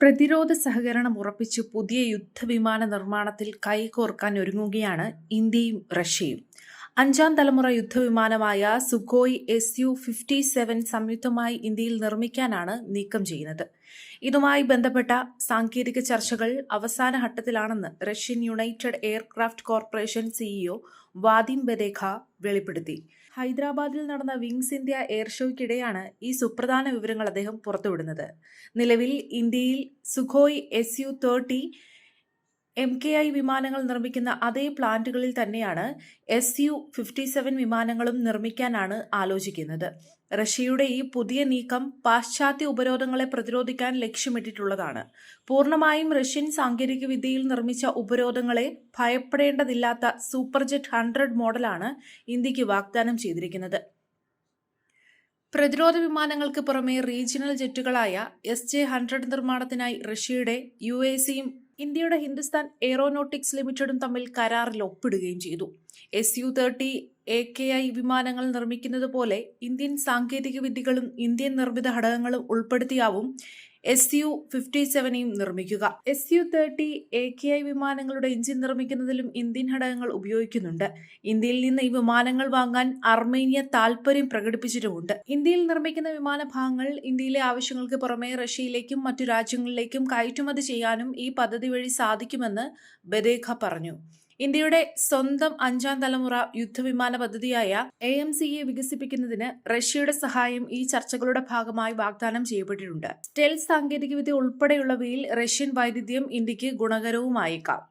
പ്രതിരോധ സഹകരണം ഉറപ്പിച്ച് പുതിയ യുദ്ധവിമാന നിർമ്മാണത്തിൽ കൈകോർക്കാൻ ഒരുങ്ങുകയാണ് ഇന്ത്യയും റഷ്യയും. അഞ്ചാം തലമുറ യുദ്ധവിമാനമായ Sukhoi S U fifty seven സംയുക്തമായി ഇന്ത്യയിൽ നിർമ്മിക്കാനാണ് നീക്കം ചെയ്യുന്നത്. ഇതുമായി ബന്ധപ്പെട്ട സാങ്കേതിക ചർച്ചകൾ അവസാന ഘട്ടത്തിലാണെന്ന് Russian United Aircraft Corporation CEO Vadim Badekha വെളിപ്പെടുത്തി. ഹൈദരാബാദിൽ നടന്ന വിങ്സ് ഇന്ത്യ എയർ ഷോയ്ക്കിടെയാണ് ഈ സുപ്രധാന വിവരങ്ങൾ അദ്ദേഹം പുറത്തുവിടുന്നത്. നിലവിൽ ഇന്ത്യയിൽ Sukhoi S U thirty M K I വിമാനങ്ങൾ നിർമ്മിക്കുന്ന അതേ പ്ലാന്റുകളിൽ തന്നെയാണ് എസ് യു ഫിഫ്റ്റി സെവൻ വിമാനങ്ങളും നിർമ്മിക്കാനാണ് ആലോചിക്കുന്നത്. റഷ്യയുടെ ഈ പുതിയ നീക്കം പാശ്ചാത്യ ഉപരോധങ്ങളെ പ്രതിരോധിക്കാൻ ലക്ഷ്യമിട്ടിട്ടുള്ളതാണ്. പൂർണമായും റഷ്യൻ സാങ്കേതികവിദ്യയിൽ നിർമ്മിച്ച ഉപരോധങ്ങളെ ഭയപ്പെടേണ്ടതില്ലാത്ത സൂപ്പർജെറ്റ് ഹൺഡ്രഡ് മോഡലാണ് ഇന്ത്യയ്ക്ക് വാഗ്ദാനം ചെയ്തിരിക്കുന്നത്. പ്രതിരോധ വിമാനങ്ങൾക്ക് പുറമെ റീജിയണൽ ജെറ്റുകളായ എസ് ജെ ഹൺഡ്രഡ് നിർമ്മാണത്തിനായി റഷ്യയുടെ യു എ സിയും ഇന്ത്യയുടെ ഹിന്ദുസ്ഥാൻ എയ്റോനോട്ടിക്സ് ലിമിറ്റഡും തമ്മിൽ കരാറിൽ ഒപ്പിടുകയും ചെയ്തു. S U thirty A K I വിമാനങ്ങൾ നിർമ്മിക്കുന്നത് പോലെ ഇന്ത്യൻ സാങ്കേതിക വിദ്യകളും ഇന്ത്യൻ നിർമ്മിത ഘടകങ്ങളും ഉൾപ്പെടുത്തിയാവും എസ് യു ഫിഫ്റ്റി സെവനെയും നിർമ്മിക്കുക. S U thirty A K I വിമാനങ്ങളുടെ എഞ്ചിൻ നിർമ്മിക്കുന്നതിലും ഇന്ത്യൻ ഘടകങ്ങൾ ഉപയോഗിക്കുന്നുണ്ട്. ഇന്ത്യയിൽ നിന്ന് ഈ വിമാനങ്ങൾ വാങ്ങാൻ അർമേനിയ താൽപര്യം പ്രകടിപ്പിച്ചിട്ടുമുണ്ട്. ഇന്ത്യയിൽ നിർമ്മിക്കുന്ന വിമാന ഭാഗങ്ങൾ ഇന്ത്യയിലെ ആവശ്യങ്ങൾക്ക് പുറമെ റഷ്യയിലേക്കും മറ്റു രാജ്യങ്ങളിലേക്കും കയറ്റുമതി ചെയ്യാനും ഈ പദ്ധതി വഴി സാധിക്കുമെന്ന് ബദേഖ പറഞ്ഞു. ഇന്ത്യയുടെ സ്വന്തം അഞ്ചാം തലമുറ യുദ്ധവിമാന പദ്ധതിയായ എ എം സിയെ വികസിപ്പിക്കുന്നതിന് റഷ്യയുടെ സഹായം ഈ ചർച്ചകളുടെ ഭാഗമായി വാഗ്ദാനം ചെയ്യപ്പെട്ടിട്ടുണ്ട്. സ്റ്റെൽസ് സാങ്കേതികവിദ്യ ഉൾപ്പെടെയുള്ളവയിൽ റഷ്യൻ വൈരുദ്ധ്യം ഇന്ത്യയ്ക്ക് ഗുണകരവുമായേക്കാം.